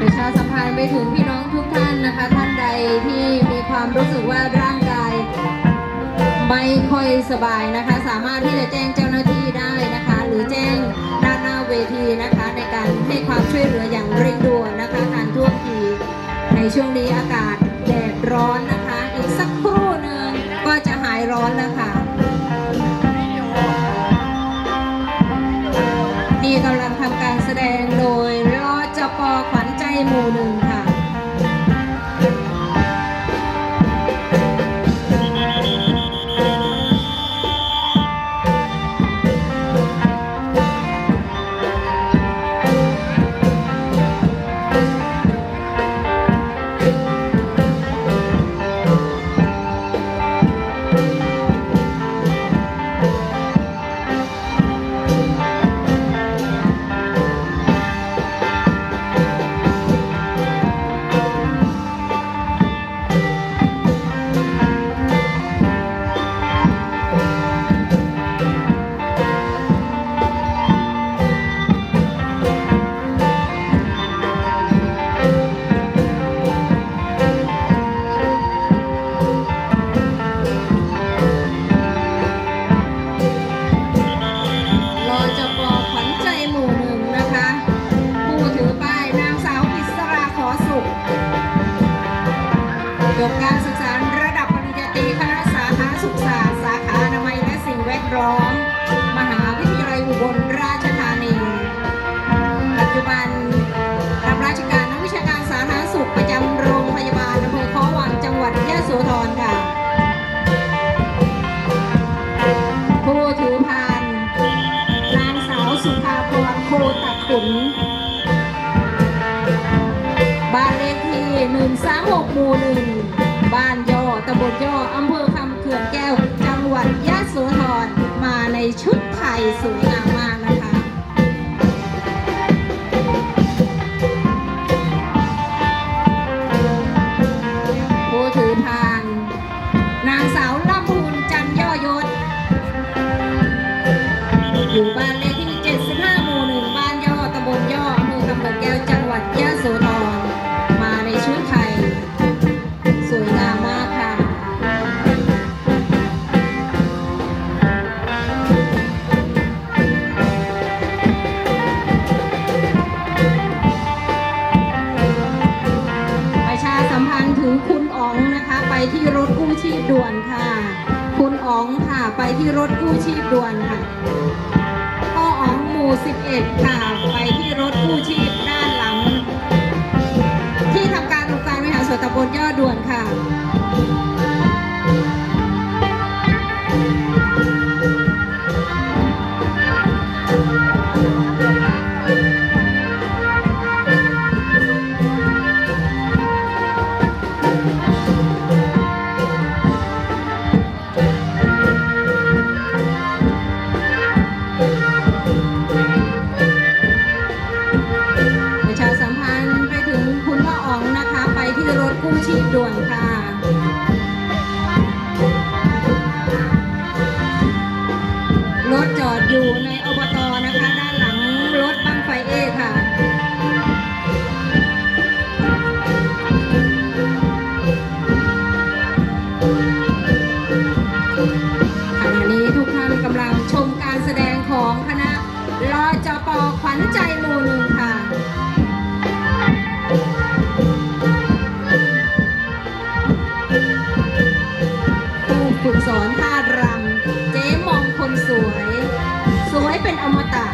ประชาสัมพันธ์ไปถึงพี่น้องทุกท่านนะคะ ท่านใดที่มีความรู้สึกว่าร่างกาย ไม่ค่อยสบายนะคะ สามารถที่จะแจ้งเจ้าหน้าที่ได้นะคะ หรือแจ้งด้านหน้าเวทีนะคะ ในการให้ความช่วยเหลืออย่างเร่งด่วนนะคะ การทั่วทีในช่วงนี้อากาศแดดร้อน ขุน บ้านเลขที่หนึ่งสามหกหมู่หนึ่ง บ้านย่อตำบลย่ออำเภอคำเขื่อนแก้ว จังหวัดยะโสธรมาในชุดไทยสวยงาม ที่รถกู้ชีพด่วนค่ะพ่ออ๋องหมู่ 11 ค่ะ ไปที่รถกู้ชีพ อบต สวยเป็นอมตะ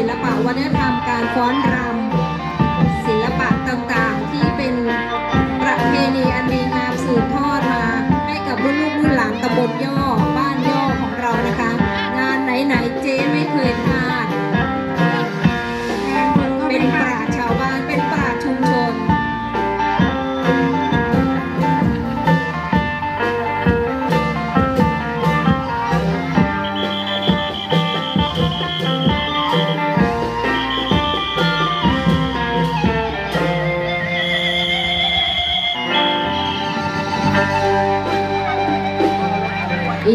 ศิลปะวัฒนธรรมการฟ้อนรำศิลปะต่างๆ ที่เป็นประเพณีอันดีงามสืบทอดมาให้กับรุ่นลูกรุ่นหลานตำบลยอด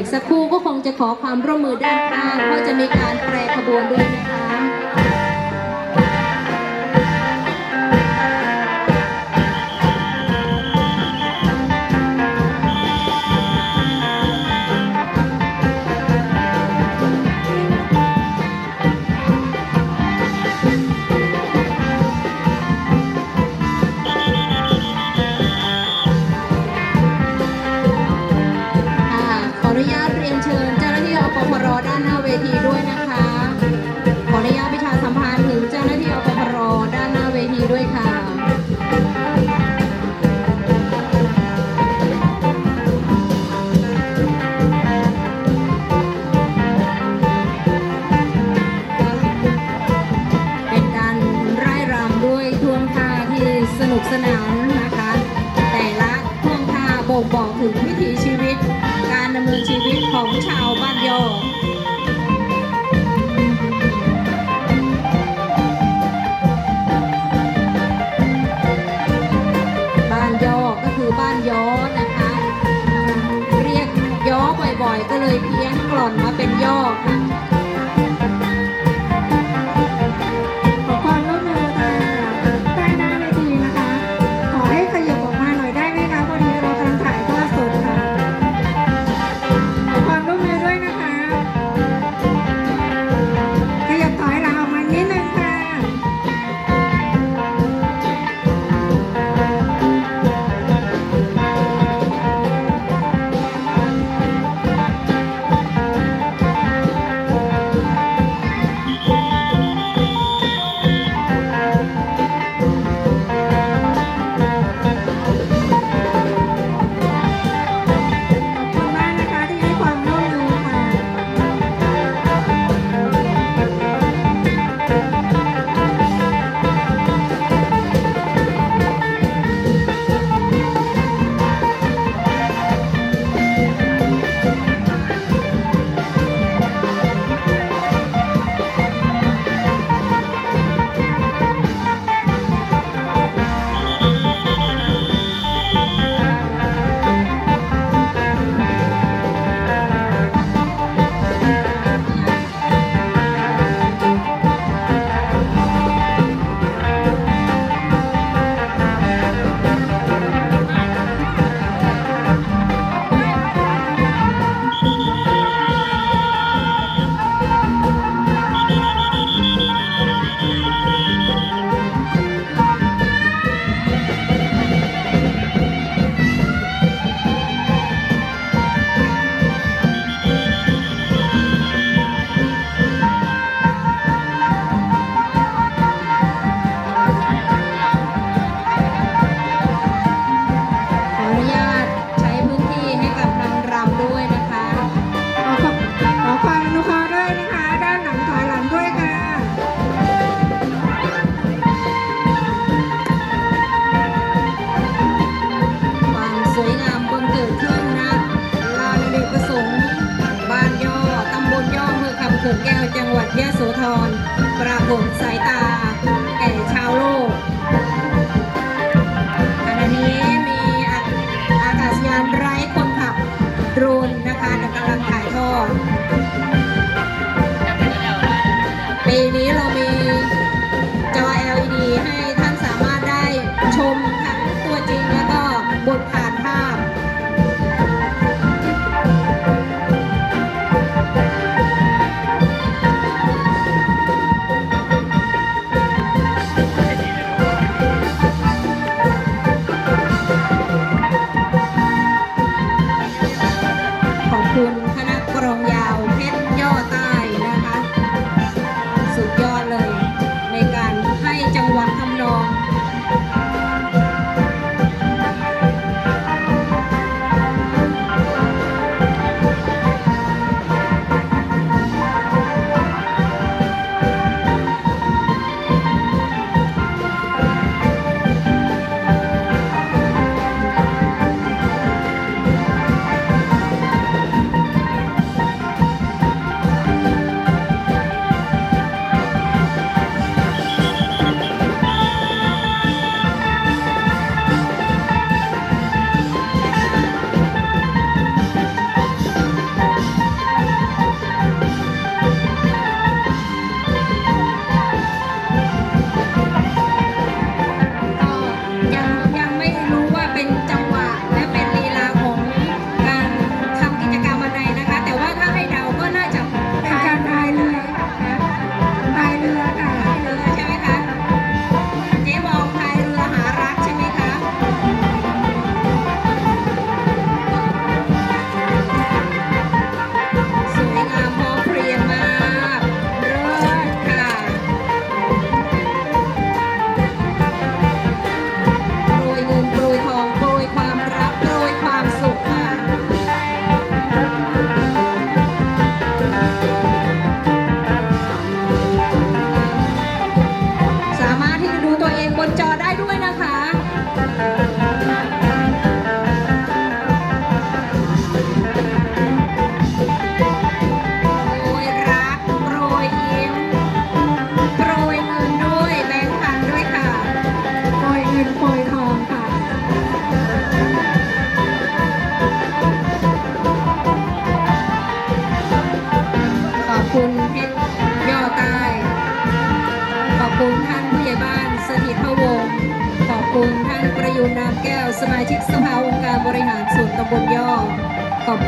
ีกสักครู่ก็คงจะขอความร่วมมือด้านข้างเพราะจะมีการแปรขบวนด้วยนะคะ อยก็เลยเพี้ยนกลอนมาเป็นยอกนะ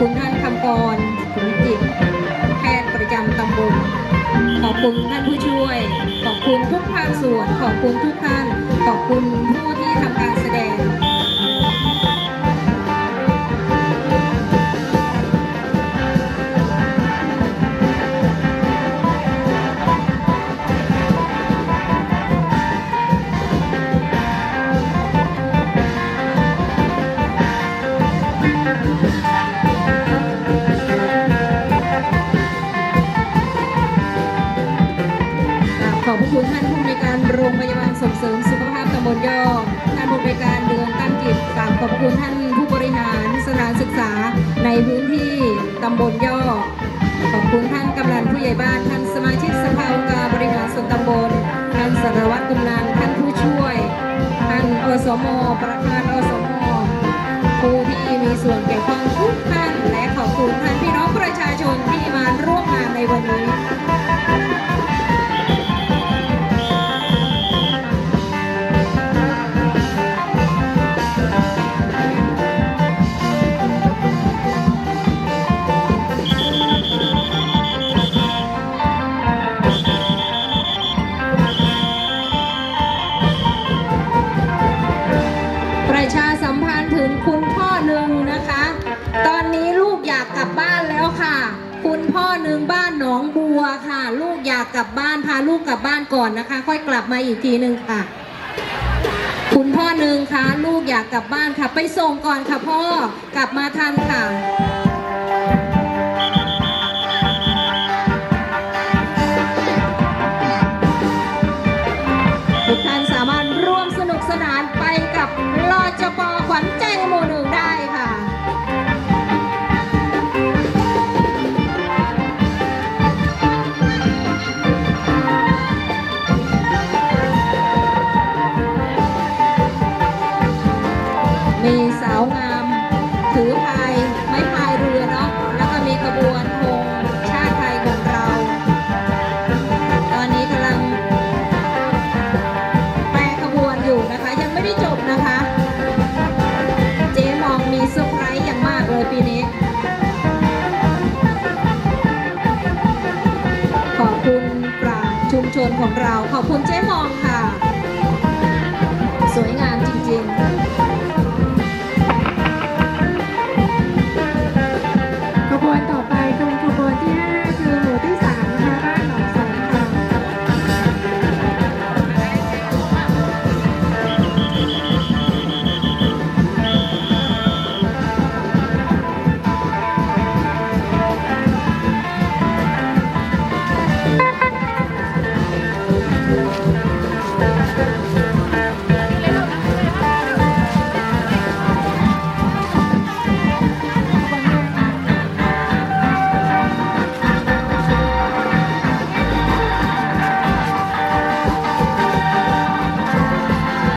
คุณท่านคำกรคุณจิตแพทย์ประจำตำบล ขอบคุณท่านผู้ช่วย ขอบคุณทุกภาคส่วน ขอบคุณทุกท่าน ขอบคุณผู้ที่ทำการแสดง tan bonita. กลับบ้านพาลูกกลับบ้านก่อนนะคะ ค่อยกลับมาอีกทีหนึ่งค่ะ คุณพ่อหนึ่งคะลูกอยากกลับบ้านค่ะ ไปส่งก่อนค่ะพ่อกลับมาทันค่ะทุกท่านสามารถร่วมสนุกสนานไปกับลอจปอขวัญใจโมโน ของเรา ขอบคุณเจ๊